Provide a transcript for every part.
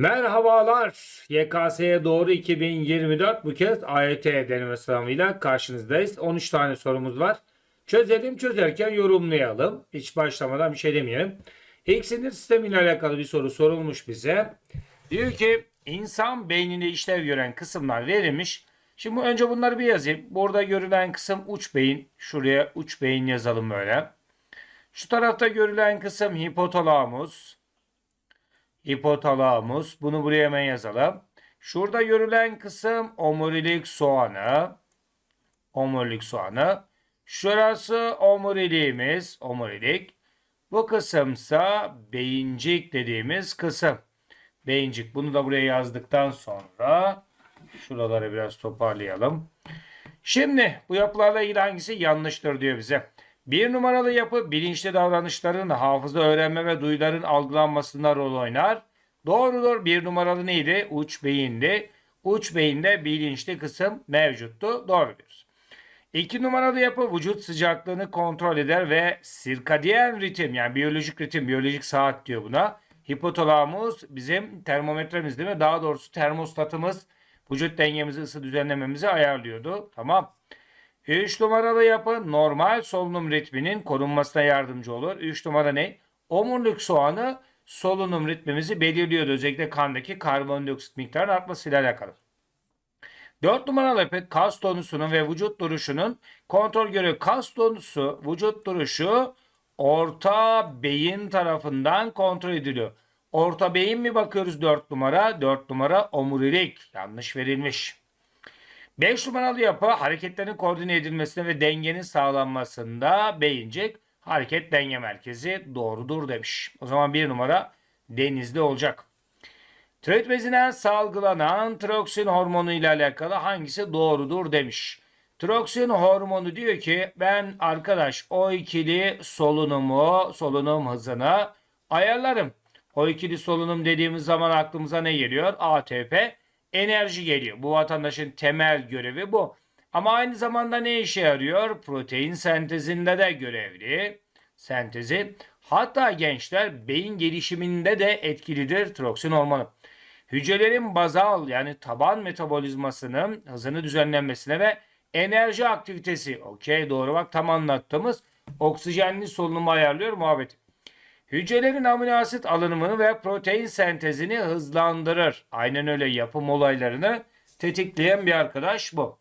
Merhabalar. YKS'ye doğru 2024 bu kez AYT deneme sınavıyla karşınızdayız. 13 tane sorumuz var. Çözelim çözerken yorumlayalım. Hiç başlamadan bir şey demeyelim. İlk sinir sistemiyle alakalı bir soru sorulmuş bize. Diyor ki insan beyninde işlev gören kısımlar verilmiş. Şimdi önce bunları bir yazayım. Burada görülen kısım uç beyin. Şuraya uç beyin yazalım böyle. Şu tarafta görülen kısım hipotalamus. Hipotalamus. Bunu buraya hemen yazalım. Şurada görülen kısım omurilik soğanı. Omurilik soğanı. Şurası omuriliğimiz. Omurilik. Bu kısımsa beyincik dediğimiz kısım. Beyincik. Bunu da buraya yazdıktan sonra şuraları biraz toparlayalım. Şimdi bu yapılarla ilgili hangisi yanlıştır diyor bize. Bir numaralı yapı bilinçli davranışların hafıza öğrenme ve duyuların algılanmasında rol oynar. Doğrudur. Bir numaralı neydi? Uç beyindi. Uç beyinde bilinçli kısım mevcuttu. Doğru diyoruz. İki numaralı yapı vücut sıcaklığını kontrol eder ve sirkadiyen ritim yani biyolojik ritim, biyolojik saat diyor buna. Hipotalamus bizim termometremiz değil mi? Daha doğrusu termostatımız vücut dengemizi, ısı düzenlememizi ayarlıyordu. Tamam. 3 numaralı yapı normal solunum ritminin korunmasına yardımcı olur. 3 numara ne? Omurilik soğanı solunum ritmimizi belirliyordu. Özellikle kandaki karbondioksit miktarının artmasıyla alakalı. 4 numaralı yapı kas tonusunun ve vücut duruşunun kontrol görevi. Kas tonusu, vücut duruşu orta beyin tarafından kontrol ediliyor. Orta beyin mi bakıyoruz 4 numara? 4 numara omurilik. Yanlış verilmiş. 5 numaralı yapı hareketlerin koordine edilmesine ve dengenin sağlanmasında beyincik hareket denge merkezi doğrudur demiş. O zaman bir numara denizde olacak. Tiroid bezinden salgılanan tiroksin hormonu ile alakalı hangisi doğrudur demiş. Tiroksin hormonu diyor ki ben arkadaş o ikili solunumu, solunum hızını ayarlarım. O ikili solunum dediğimiz zaman aklımıza ne geliyor? ATP enerji geliyor. Bu vatandaşın temel görevi bu. Ama aynı zamanda ne işe yarıyor? Protein sentezinde de görevli. Sentezi. Hatta gençler beyin gelişiminde de etkilidir tiroksin hormonu. Hücrelerin bazal yani taban metabolizmasının hızını düzenlenmesine ve enerji aktivitesi. Okey doğru bak tam anlattığımız oksijenli solunumu ayarlıyor muhabbeti. Hücrelerin amino asit alınımını ve protein sentezini hızlandırır. Aynen öyle yapım olaylarını tetikleyen bir arkadaş bu.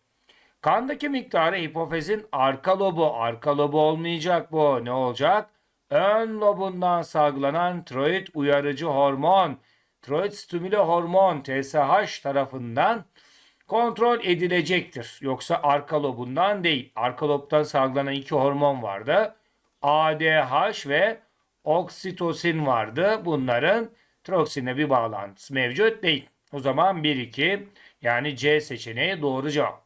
Kandaki miktarı hipofizin arka lobu, arka lobu olmayacak bu. Ne olacak? Ön lobundan salgılanan tiroid uyarıcı hormon, tiroid stimüle hormon TSH tarafından kontrol edilecektir. Yoksa arka lobundan değil. Arka lobdan salgılanan iki hormon vardı. ADH ve oksitosin vardı. Bunların tiroksinle bir bağlantısı mevcut değil. O zaman 1-2 yani C seçeneği doğru cevap.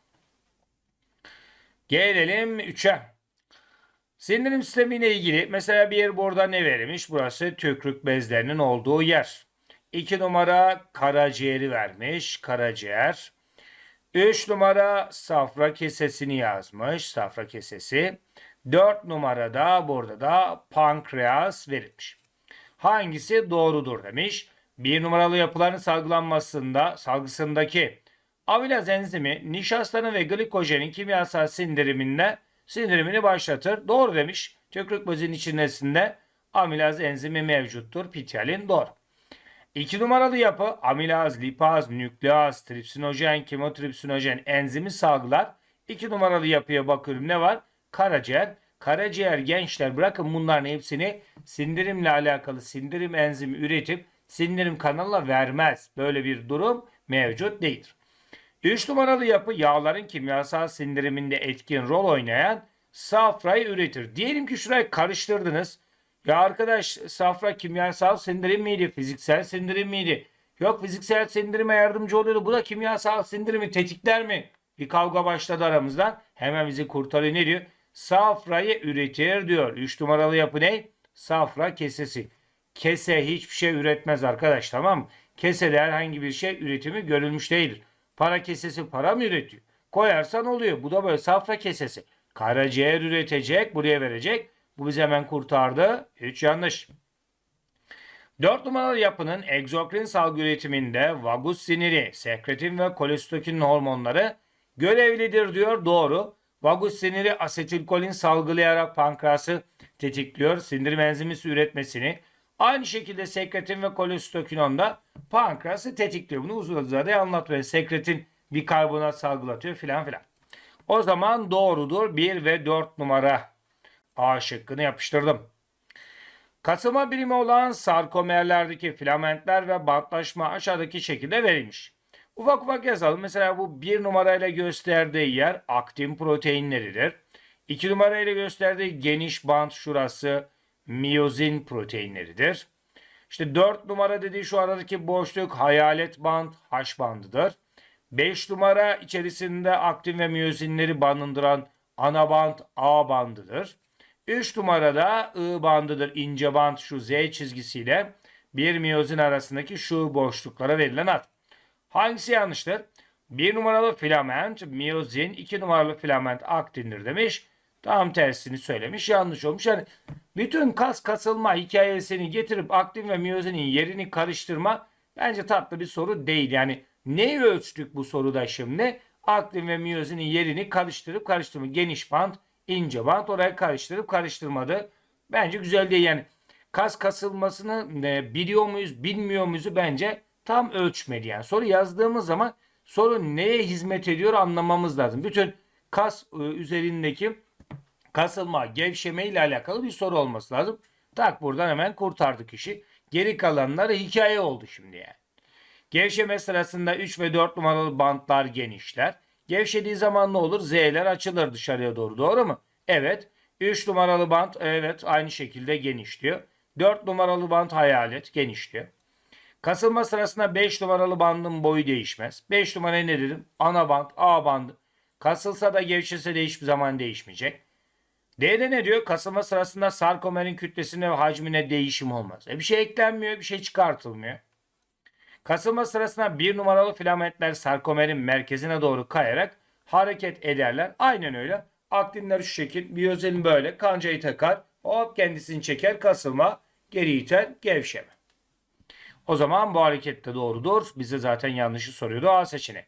Gelelim 3'e. Sindirim sistemiyle ilgili mesela bir yer burada ne verilmiş? Burası tükrük bezlerinin olduğu yer. 2 numara karaciğeri vermiş. Karaciğer. 3 numara safra kesesini yazmış. Safra kesesi. 4 numarada burada da pankreas verilmiş. Hangisi doğrudur demiş. 1 numaralı yapıların salgılanmasında salgısındaki amilaz enzimi nişastanın ve glikojenin kimyasal sindiriminde sindirimini başlatır. Doğru demiş. Tükürük bezinin içerisinde amilaz enzimi mevcuttur. Pityalin doğru. 2 numaralı yapı amilaz, lipaz, nükleaz, tripsinojen, kemotripsinojen enzimi salgılar. 2 numaralı yapıya bakıyorum ne var? Karaciğer. Karaciğer gençler bırakın bunların hepsini sindirimle alakalı sindirim enzimi üretip sindirim kanalına vermez. Böyle bir durum mevcut değildir. 3 numaralı yapı yağların kimyasal sindiriminde etkin rol oynayan safrayı üretir. Diyelim ki şurayı karıştırdınız. Ya arkadaş safra kimyasal sindirim miydi? Fiziksel sindirim miydi? Yok fiziksel sindirime yardımcı oluyordu. Bu da kimyasal sindirimi tetikler mi? Bir kavga başladı aramızdan. Hemen bizi kurtarıyor. Ne diyor? Safrayı üretir diyor. 3 numaralı yapı ne? Safra kesesi. Kese hiçbir şey üretmez arkadaş tamam mı? Kesede herhangi bir şey üretimi görülmüş değildir. Para kesesi para mı üretiyor? Koyarsan oluyor. Bu da böyle safra kesesi. Karaciğer üretecek, buraya verecek. Bu bizi hemen kurtardı. Hiç yanlış. 4 numaralı yapının egzokrin salgı üretiminde vagus siniri, sekretin ve kolestokinin hormonları görevlidir diyor. Doğru. Vagus siniri asetilkolin salgılayarak pankreası tetikliyor. Sindirim enzimisi üretmesini. Aynı şekilde sekretin ve kolestekinon da pankreası tetikliyor. Bunu uzun uzadı anlatmayın. Sekretin bir karbonat salgılatıyor filan filan. O zaman doğrudur 1 ve 4 numara A şıkkını yapıştırdım. Kasılma birimi olan sarkomerlerdeki filamentler ve bantlaşma aşağıdaki şekilde verilmiş. Ufak ufak yazalım. Mesela bu bir numarayla gösterdiği yer aktin proteinleridir. 2 numarayla gösterdiği geniş bant şurası miyozin proteinleridir. İşte 4 numara dediği şu aradaki boşluk hayalet band H bandıdır. 5 numara içerisinde aktin ve miyozinleri barındıran ana band A bandıdır. 3 numarada I bandıdır. ince band şu Z çizgisiyle bir miyozin arasındaki şu boşluklara verilen ad. Hangisi yanlıştır? 1 numaralı filament miyozin, 2 numaralı filament aktindir demiş. Tam tersini söylemiş. Yanlış olmuş. Yani bütün kas kasılma hikayesini getirip aktin ve miyozinin yerini karıştırma bence tatlı bir soru değil. Yani neyi ölçtük bu soruda şimdi? Aktin ve miyozinin yerini karıştırıp karıştırma. Geniş bant, ince bant oraya karıştırıp karıştırmadı. Bence güzel değil yani. Kas kasılmasını e, biliyor muyuz, bilmiyor muyuz bence tam ölçmedi. Yani soru yazdığımız zaman soru neye hizmet ediyor anlamamız lazım. Bütün kas e, üzerindeki kasılma, gevşeme ile alakalı bir soru olması lazım. Tak buradan hemen kurtardık işi. Geri kalanları hikaye oldu şimdi yani. Gevşeme sırasında 3 ve 4 numaralı bantlar genişler. Gevşediği zaman ne olur? Z'ler açılır dışarıya doğru. Doğru mu? Evet. 3 numaralı bant evet aynı şekilde genişliyor. 4 numaralı bant hayalet genişliyor. Kasılma sırasında 5 numaralı bandın boyu değişmez. 5 numarayı ne dedim? Ana band, A bandı. Kasılsa da gevşese de hiçbir zaman değişmeyecek. D'de ne diyor? Kasılma sırasında sarkomerin kütlesine ve hacmine değişim olmaz. E bir şey eklenmiyor, bir şey çıkartılmıyor. Kasılma sırasında bir numaralı filamentler sarkomerin merkezine doğru kayarak hareket ederler. Aynen öyle. Aktinler şu şekil, miyozelin böyle, kancayı takar, hop kendisini çeker, kasılma, geri iter, gevşeme. O zaman bu hareket de doğrudur. Bize zaten yanlışı soruyordu A seçeneği.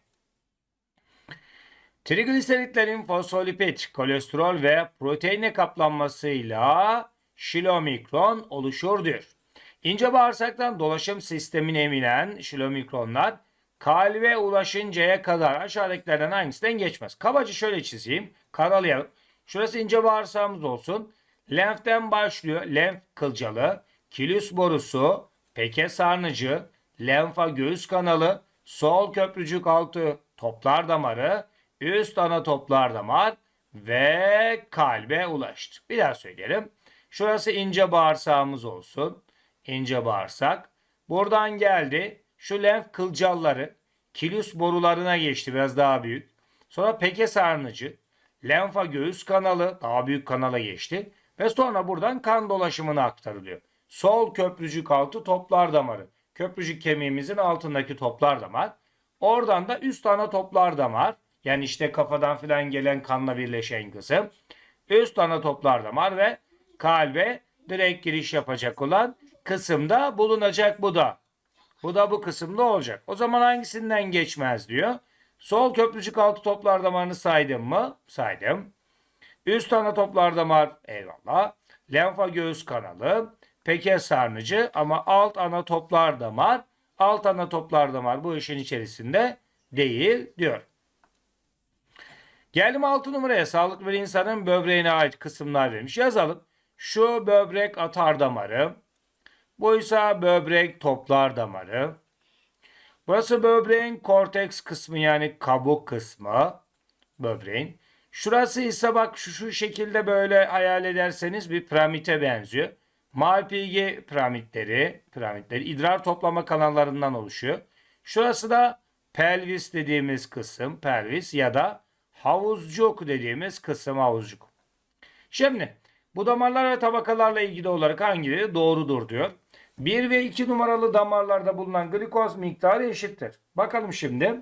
Trigliseritlerin fosfolipid, kolesterol ve proteine kaplanmasıyla şilomikron oluşur diyor. İnce bağırsaktan dolaşım sistemine emilen şilomikronlar kalbe ulaşıncaya kadar aşağıdakilerden hangisinden geçmez? Kabaca şöyle çizeyim. Karalayalım. Şurası ince bağırsağımız olsun. Lenften başlıyor. Lenf kılcalı, kilüs borusu, peke sarnıcı, lenfa göğüs kanalı, sol köprücük altı toplar damarı, üst ana toplar damar ve kalbe ulaştı. Bir daha söyleyelim. Şurası ince bağırsağımız olsun. İnce bağırsak. Buradan geldi. Şu lenf kılcalları kilüs borularına geçti biraz daha büyük. Sonra peke sarnıcı, lenfa göğüs kanalı daha büyük kanala geçti. Ve sonra buradan kan dolaşımına aktarılıyor. Sol köprücük altı toplar damarı. Köprücük kemiğimizin altındaki toplar damar. Oradan da üst ana toplar damar. Yani işte kafadan filan gelen kanla birleşen kısım. Üst ana toplar damar ve kalbe direkt giriş yapacak olan kısımda bulunacak bu da. Bu da bu kısımda olacak. O zaman hangisinden geçmez diyor. Sol köprücük altı toplar damarını saydım mı? Saydım. Üst ana toplar damar eyvallah. Lenfa göğüs kanalı. Peke sarnıcı ama alt ana toplar damar. Alt ana toplar damar bu işin içerisinde değil diyor. Geldim 6 numaraya. Sağlıklı bir insanın böbreğine ait kısımlar vermiş. Yazalım. Şu böbrek atar damarı. Bu ise böbrek toplar damarı. Burası böbreğin korteks kısmı yani kabuk kısmı. Böbreğin. Şurası ise bak şu, şu şekilde böyle hayal ederseniz bir piramite benziyor. Malpighi piramitleri, piramitleri idrar toplama kanallarından oluşuyor. Şurası da pelvis dediğimiz kısım, pelvis ya da havuzcuk dediğimiz kısım havuzcuk. Şimdi bu damarlar ve tabakalarla ilgili olarak hangileri doğrudur diyor. 1 ve 2 numaralı damarlarda bulunan glikoz miktarı eşittir. Bakalım şimdi.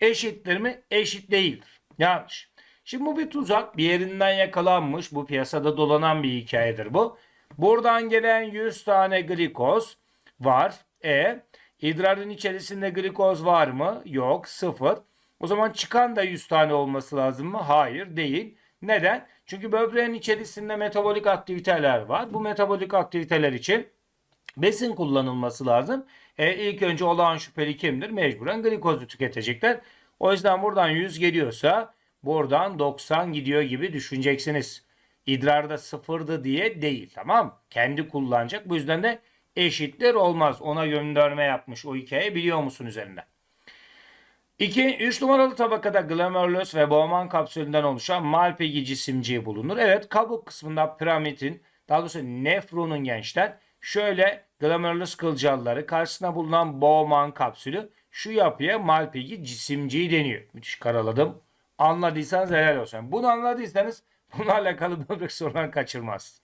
Eşittir mi? Eşit değildir. Yanlış. Şimdi bu bir tuzak. Bir yerinden yakalanmış. Bu piyasada dolanan bir hikayedir bu. Buradan gelen 100 tane glikoz Var. E idrarın içerisinde glikoz var mı? Yok. Sıfır. O zaman çıkan da 100 tane olması lazım mı? Hayır değil. Neden? Çünkü böbreğin içerisinde metabolik aktiviteler var. Bu metabolik aktiviteler için besin kullanılması lazım. E, ilk önce olağan şüpheli kimdir? Mecburen glikozu tüketecekler. O yüzden buradan 100 geliyorsa buradan 90 gidiyor gibi düşüneceksiniz. İdrarda sıfırdı diye değil tamam Kendi kullanacak. Bu yüzden de eşitler olmaz. Ona gönderme yapmış o hikaye biliyor musun üzerinde? 2. 3 numaralı tabakada glomerulus ve Bowman kapsülünden oluşan Malpighi cisimciği bulunur. Evet kabuk kısmında piramidin daha doğrusu nefronun gençler şöyle glomerulus kılcalları karşısında bulunan Bowman kapsülü şu yapıya Malpighi cisimciği deniyor. Müthiş karaladım. Anladıysanız helal olsun. Bunu anladıysanız bununla alakalı böbrek sorularını kaçırmaz.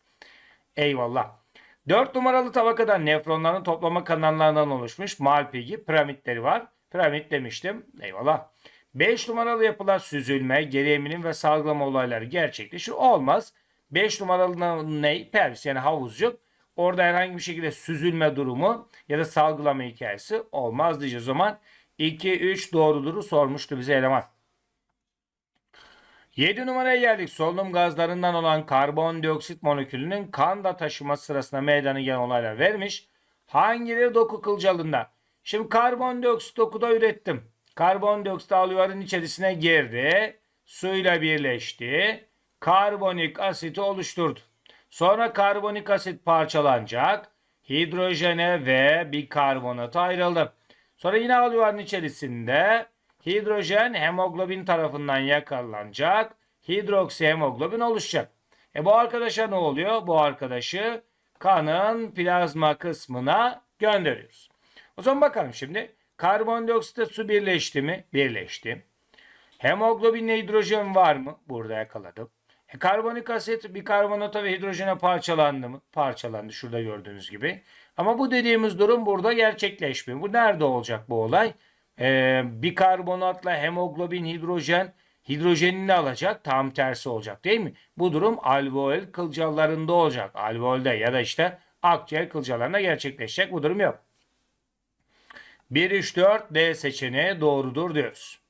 Eyvallah. 4 numaralı tabakada nefronların toplama kanallarından oluşmuş Malpighi piramitleri var. Piramit demiştim. Eyvallah. 5 numaralı yapılar süzülme, geri emilim ve salgılama olayları gerçekleşir. Olmaz. 5 numaralı ne? Pervis yani havuzcuk. Orada herhangi bir şekilde süzülme durumu ya da salgılama hikayesi olmaz diyeceğiz o zaman. 2, 3 doğruduru sormuştu bize eleman. 7 numaraya geldik. Solunum gazlarından olan karbondioksit molekülünün kanda taşıması sırasında meydana gelen olaylar vermiş. Hangileri doku kılcalında? Şimdi karbondioksit dokuda ürettim. Karbondioksit alüvarın içerisine girdi. Suyla birleşti. Karbonik asiti oluşturdu. Sonra karbonik asit parçalanacak. Hidrojene ve bikarbonata ayrıldı. Sonra yine alüvarın içerisinde hidrojen hemoglobin tarafından yakalanacak. Hidroksi hemoglobin oluşacak. E bu arkadaşa ne oluyor? Bu arkadaşı kanın plazma kısmına gönderiyoruz. O zaman bakalım şimdi. Karbondioksitte su birleşti mi? Birleşti. Hemoglobinle hidrojen var mı? Burada yakaladım. E, karbonik asit bikarbonata ve hidrojene parçalandı mı? Parçalandı şurada gördüğünüz gibi. Ama bu dediğimiz durum burada gerçekleşmiyor. Bu nerede olacak bu olay? E, bikarbonatla hemoglobin hidrojen hidrojenini alacak tam tersi olacak değil mi? Bu durum alveol kılcallarında olacak. Alveolde ya da işte akciğer kılcallarında gerçekleşecek. Bu durum yok. 1, 3, 4 D seçeneği doğrudur diyoruz.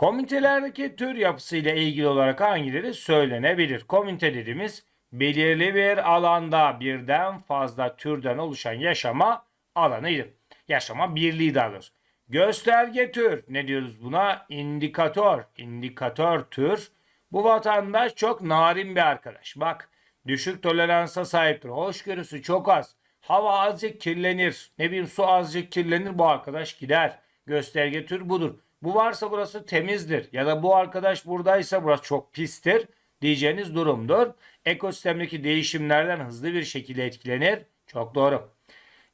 Komitelerdeki tür yapısıyla ilgili olarak hangileri söylenebilir? Komite dediğimiz belirli bir alanda birden fazla türden oluşan yaşama alanıydı. Yaşama birliği doğrusu. Gösterge tür ne diyoruz buna? İndikatör. İndikatör tür. Bu vatandaş çok narin bir arkadaş. Bak düşük toleransa sahiptir. Hoşgörüsü çok az. Hava azıcık kirlenir. Ne bileyim su azıcık kirlenir bu arkadaş gider. Gösterge tür budur. Bu varsa burası temizdir. Ya da bu arkadaş buradaysa burası çok pistir diyeceğiniz durumdur. Ekosistemdeki değişimlerden hızlı bir şekilde etkilenir. Çok doğru.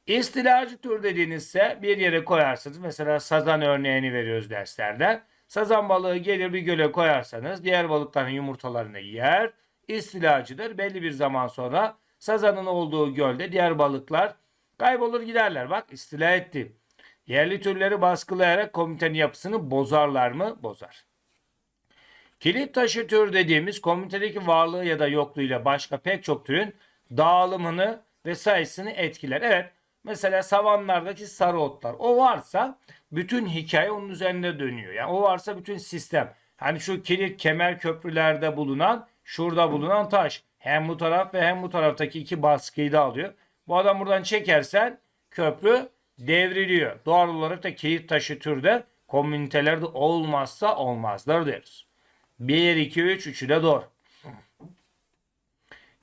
İstilacı tür dediğinizse bir yere koyarsınız. Mesela sazan örneğini veriyoruz derslerde. Sazan balığı gelir bir göle koyarsanız diğer balıkların yumurtalarını yer. İstilacıdır. Belli bir zaman sonra sazanın olduğu gölde diğer balıklar kaybolur giderler. Bak istila etti. Yerli türleri baskılayarak komitenin yapısını bozarlar mı? Bozar. Kilit taşı tür dediğimiz komitedeki varlığı ya da yokluğuyla başka pek çok türün dağılımını ve sayısını etkiler. Evet mesela savanlardaki sarı otlar o varsa bütün hikaye onun üzerinde dönüyor. Yani o varsa bütün sistem. Hani şu kilit kemer köprülerde bulunan şurada bulunan taş hem bu taraf ve hem bu taraftaki iki baskıyı da alıyor. Bu adam buradan çekersen köprü devriliyor. Doğal olarak da kilit taşı türde komünitelerde olmazsa olmazlar deriz. 1, 2, 3, üçü de doğru.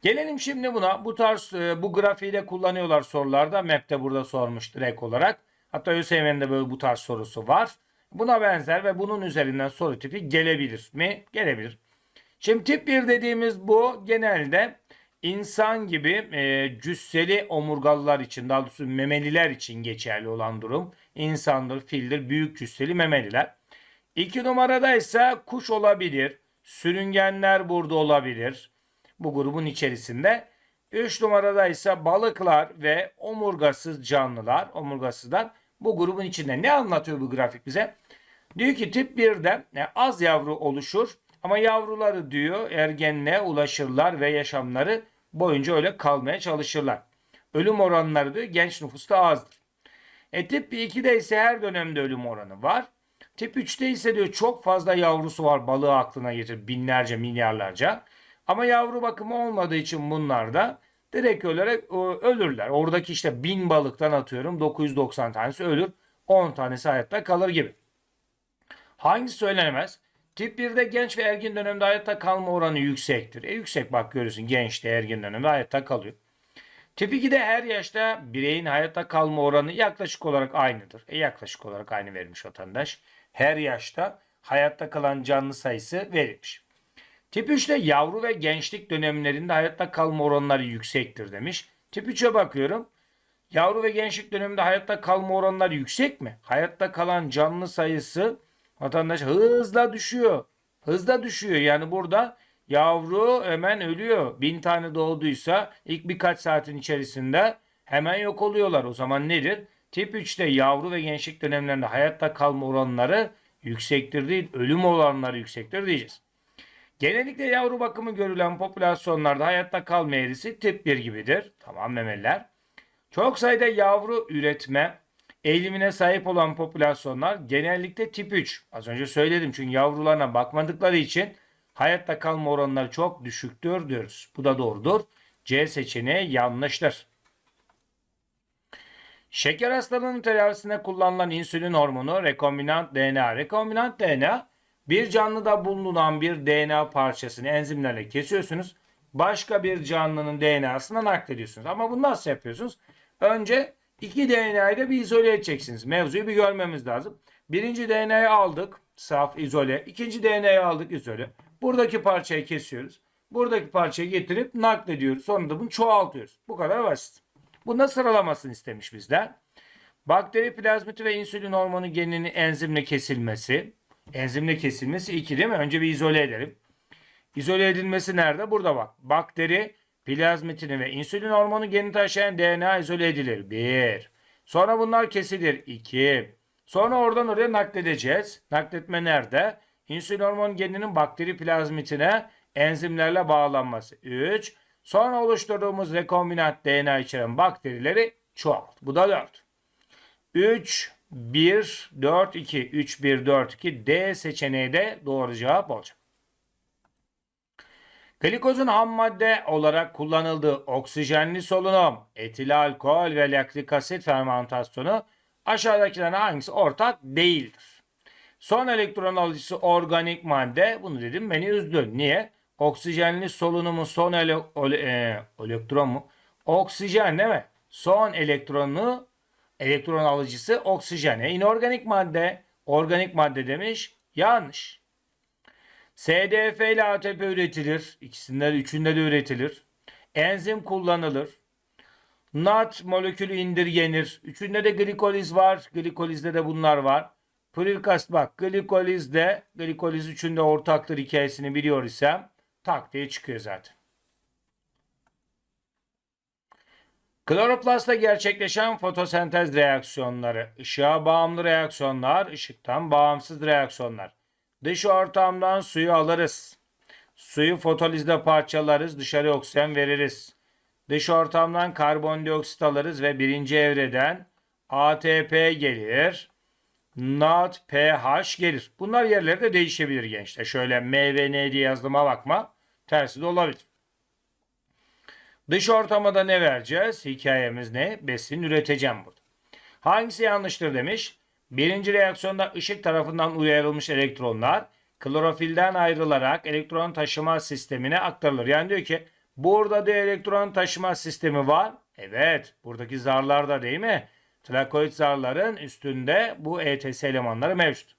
Gelelim şimdi buna. Bu tarz e, bu grafiği de kullanıyorlar sorularda. Map'te burada sormuş direkt olarak. Hatta ÖSYM'nin de böyle bu tarz sorusu var. Buna benzer ve bunun üzerinden soru tipi gelebilir mi? Gelebilir. Şimdi tip 1 dediğimiz bu genelde insan gibi e, cüsseli omurgalılar için daha doğrusu memeliler için geçerli olan durum. İnsandır, fildir, büyük cüsseli memeliler. 2 numarada ise kuş olabilir. Sürüngenler burada olabilir. Bu grubun içerisinde. 3 numarada ise balıklar ve omurgasız canlılar, omurgasızlar bu grubun içinde. Ne anlatıyor bu grafik bize? Diyor ki tip 1'de e, az yavru oluşur ama yavruları diyor ergenliğe ulaşırlar ve yaşamları boyunca öyle kalmaya çalışırlar. ölüm oranları diyor genç nüfusta azdır. E tip 2'de ise her dönemde ölüm oranı var. Tip 3'te ise diyor çok fazla yavrusu var balığı aklına getir binlerce milyarlarca. Ama yavru bakımı olmadığı için bunlar da direkt olarak e, ölürler. Oradaki işte 1000 balıktan atıyorum 990 tanesi ölür 10 tanesi hayatta kalır gibi. Hangisi söylenemez? Tip 1'de genç ve ergin dönemde hayatta kalma oranı yüksektir. E yüksek bak görürsün genç de ergin dönemde hayatta kalıyor. Tip 2'de her yaşta bireyin hayatta kalma oranı yaklaşık olarak aynıdır. E yaklaşık olarak aynı vermiş vatandaş. Her yaşta hayatta kalan canlı sayısı verilmiş. Tip 3'te yavru ve gençlik dönemlerinde hayatta kalma oranları yüksektir demiş. Tip 3'e bakıyorum. Yavru ve gençlik döneminde hayatta kalma oranları yüksek mi? Hayatta kalan canlı sayısı vatandaş hızla düşüyor. Hızla düşüyor. Yani burada yavru hemen ölüyor. Bin tane doğduysa ilk birkaç saatin içerisinde hemen yok oluyorlar. O zaman nedir? Tip 3'te yavru ve gençlik dönemlerinde hayatta kalma oranları yüksektir değil, ölüm oranları yüksektir diyeceğiz. Genellikle yavru bakımı görülen popülasyonlarda hayatta kalma eğrisi tip 1 gibidir. Tamam memeliler. Çok sayıda yavru üretme eğilimine sahip olan popülasyonlar genellikle tip 3. Az önce söyledim çünkü yavrularına bakmadıkları için hayatta kalma oranları çok düşüktür diyoruz. Bu da doğrudur. C seçeneği yanlıştır. Şeker hastalığının tedavisinde kullanılan insülin hormonu rekombinant DNA. Rekombinant DNA bir canlıda bulunan bir DNA parçasını enzimlerle kesiyorsunuz. Başka bir canlının DNA'sına naklediyorsunuz. Ama bunu nasıl yapıyorsunuz? Önce iki DNA'yı da bir izole edeceksiniz. Mevzuyu bir görmemiz lazım. Birinci DNA'yı aldık. Saf, izole. İkinci DNA'yı aldık, izole. Buradaki parçayı kesiyoruz. Buradaki parçayı getirip naklediyoruz. Sonra da bunu çoğaltıyoruz. Bu kadar basit. Bunda sıralamasını istemiş bizden. Bakteri plazmiti ve insülin hormonu geninin enzimle kesilmesi. Enzimle kesilmesi 2 değil mi? Önce bir izole edelim. İzole edilmesi nerede? Burada bak. Bakteri plazmitini ve insülin hormonu geni taşıyan DNA izole edilir. 1. Sonra bunlar kesilir. 2. Sonra oradan oraya nakledeceğiz. Nakletme nerede? İnsülin hormon geninin bakteri plazmitine enzimlerle bağlanması. 3. Sonra oluşturduğumuz rekombinant DNA içeren bakterileri çoğalt. Bu da 4. 3, 1, 4, 2. 3, 1, 4, 2. D seçeneği de doğru cevap olacak. Glikozun ham madde olarak kullanıldığı oksijenli solunum, etil alkol ve laktik asit fermentasyonu aşağıdakilerden hangisi ortak değildir? Son elektron alıcısı organik madde. Bunu dedim beni üzdü. Niye? Oksijenli solunumun son ele, ole, e, elektron mu? Oksijen değil mi? Son elektronu elektron alıcısı oksijen. E, inorganik madde. Organik madde demiş. Yanlış. SDF ile ATP üretilir. İkisinde de üçünde de üretilir. Enzim kullanılır. NAT molekülü indirgenir. Üçünde de glikoliz var. Glikolizde de bunlar var. Pürikast bak glikolizde glikoliz üçünde ortaktır hikayesini biliyor isem tak diye çıkıyor zaten. Kloroplastta gerçekleşen fotosentez reaksiyonları, ışığa bağımlı reaksiyonlar, ışıktan bağımsız reaksiyonlar. Dış ortamdan suyu alırız. Suyu fotolizde parçalarız, dışarı oksijen veririz. Dış ortamdan karbondioksit alırız ve birinci evreden ATP gelir. NAD, pH gelir. Bunlar yerleri de değişebilir gençler. Şöyle M ve N diye yazdığıma bakma. Tersi de olabilir. Dış ortama da ne vereceğiz? Hikayemiz ne? Besin üreteceğim burada. Hangisi yanlıştır demiş. Birinci reaksiyonda ışık tarafından uyarılmış elektronlar klorofilden ayrılarak elektron taşıma sistemine aktarılır. Yani diyor ki burada diyor elektron taşıma sistemi var. Evet buradaki zarlarda değil mi? Trakoid zarların üstünde bu ETS elemanları mevcut.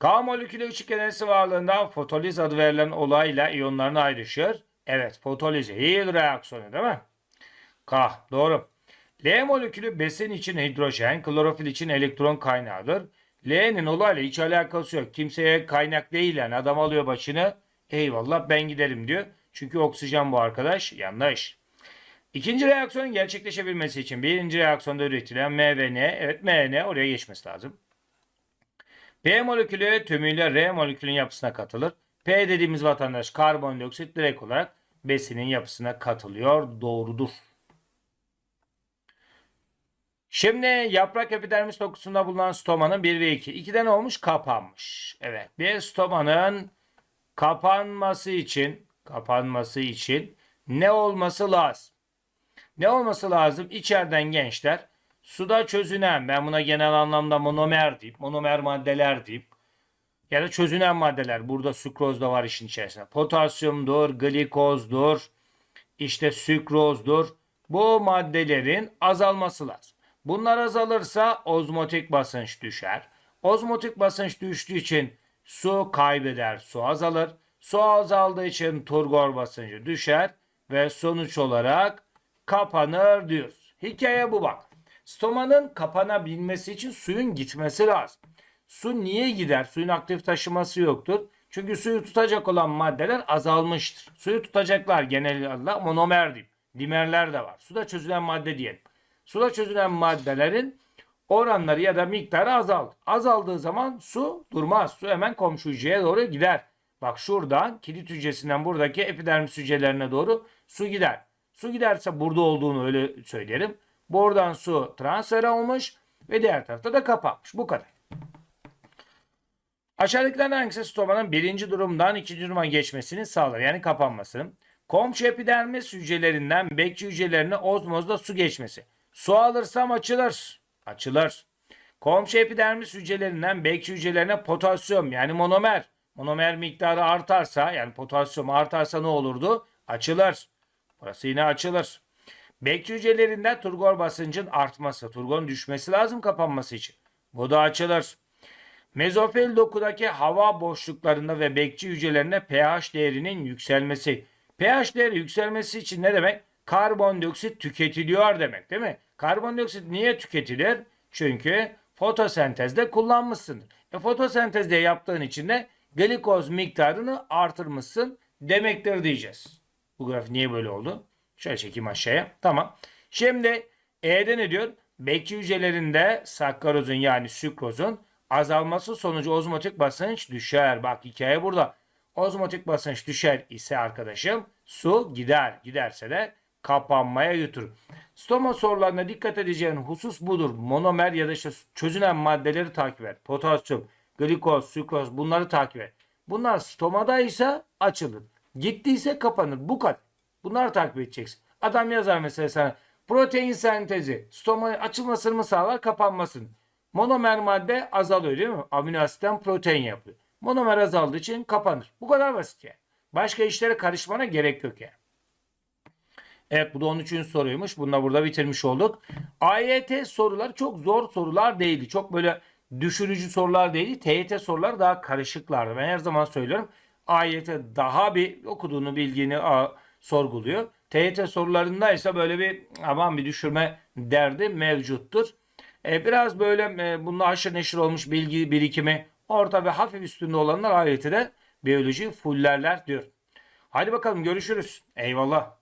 K molekülü ışık enerjisi varlığında fotoliz adı verilen olayla iyonlarını ayrışır. Evet fotoliz Hill reaksiyonu değil mi? K doğru. L molekülü besin için hidrojen, klorofil için elektron kaynağıdır. L'nin olayla hiç alakası yok. Kimseye kaynak değil yani adam alıyor başını. Eyvallah ben giderim diyor. Çünkü oksijen bu arkadaş. Yanlış. İkinci reaksiyonun gerçekleşebilmesi için birinci reaksiyonda üretilen M ve N, evet M N oraya geçmesi lazım. P molekülü tümüyle R molekülün yapısına katılır. P dediğimiz vatandaş karbondioksit direkt olarak besinin yapısına katılıyor. Doğrudur. Şimdi yaprak epidermis dokusunda bulunan stomanın 1 ve 2. 2'de ne olmuş? Kapanmış. Evet. Bir stomanın kapanması için kapanması için ne olması lazım? Ne olması lazım? İçeriden gençler suda çözünen ben buna genel anlamda monomer deyip monomer maddeler deyip ya da çözünen maddeler burada sükroz da var işin içerisinde. Potasyumdur, glikozdur, işte sükrozdur. Bu maddelerin azalması lazım. Bunlar azalırsa ozmotik basınç düşer. Ozmotik basınç düştüğü için su kaybeder, su azalır. Su azaldığı için turgor basıncı düşer ve sonuç olarak kapanır diyoruz. Hikaye bu bak. Stomanın kapanabilmesi için suyun gitmesi lazım. Su niye gider? Suyun aktif taşıması yoktur. Çünkü suyu tutacak olan maddeler azalmıştır. Suyu tutacaklar genel adıyla monomer diyeyim. Dimerler de var. Suda çözülen madde diyelim. Suda çözülen maddelerin oranları ya da miktarı azaldı. Azaldığı zaman su durmaz. Su hemen komşu hücreye doğru gider. Bak şuradan kilit hücresinden buradaki epidermis hücrelerine doğru su gider. Su giderse burada olduğunu öyle söylerim. Buradan su transfer olmuş ve diğer tarafta da kapanmış. Bu kadar. Aşağıdakilerden hangisi stomanın birinci durumdan ikinci duruma geçmesini sağlar? Yani kapanmasını. Komşu epidermis hücrelerinden bekçi hücrelerine ozmozda su geçmesi. Su alırsam açılır. Açılır. Komşu epidermis hücrelerinden bekçi hücrelerine potasyum yani monomer. Monomer miktarı artarsa yani potasyum artarsa ne olurdu? Açılır. Burası yine açılır. Bekçi hücrelerinde turgor basıncın artması, turgorun düşmesi lazım kapanması için. Bu da açılır. Mezofil dokudaki hava boşluklarında ve bekçi hücrelerinde pH değerinin yükselmesi. pH değeri yükselmesi için ne demek? Karbondioksit tüketiliyor demek değil mi? Karbondioksit niye tüketilir? Çünkü fotosentezde kullanmışsındır. E fotosentezde yaptığın için de glikoz miktarını artırmışsın demektir diyeceğiz. Bu grafik niye böyle oldu? Şöyle çekeyim aşağıya. Tamam. Şimdi E'de ne diyor? Bekçi hücrelerinde sakkarozun yani sükrozun azalması sonucu ozmotik basınç düşer. Bak hikaye burada. Ozmotik basınç düşer ise arkadaşım su gider. Giderse de kapanmaya götürür. Stoma sorularına dikkat edeceğin husus budur. Monomer ya da işte çözünen maddeleri takip et. Potasyum, glikoz, sükroz bunları takip et. Bunlar stomadaysa açılır. Gittiyse kapanır. Bu kadar. Bunları takip edeceksin. Adam yazar mesela sana protein sentezi stoma açılmasını mı sağlar kapanmasını. Monomer madde azalıyor değil mi? Amino asitten protein yapıyor. Monomer azaldığı için kapanır. Bu kadar basit yani. Başka işlere karışmana gerek yok yani. Evet bu da 13. soruymuş. Bunu da burada bitirmiş olduk. AYT sorular çok zor sorular değildi. Çok böyle düşürücü sorular değildi. TYT sorular daha karışıklardı. Ben her zaman söylüyorum. AYT daha bir okuduğunu bildiğini a, sorguluyor. TYT sorularında ise böyle bir aman bir düşürme derdi mevcuttur. E, biraz böyle e, bununla haşır neşir olmuş bilgi birikimi orta ve hafif üstünde olanlar AYT'de biyoloji fullerler diyor. Hadi bakalım görüşürüz. Eyvallah.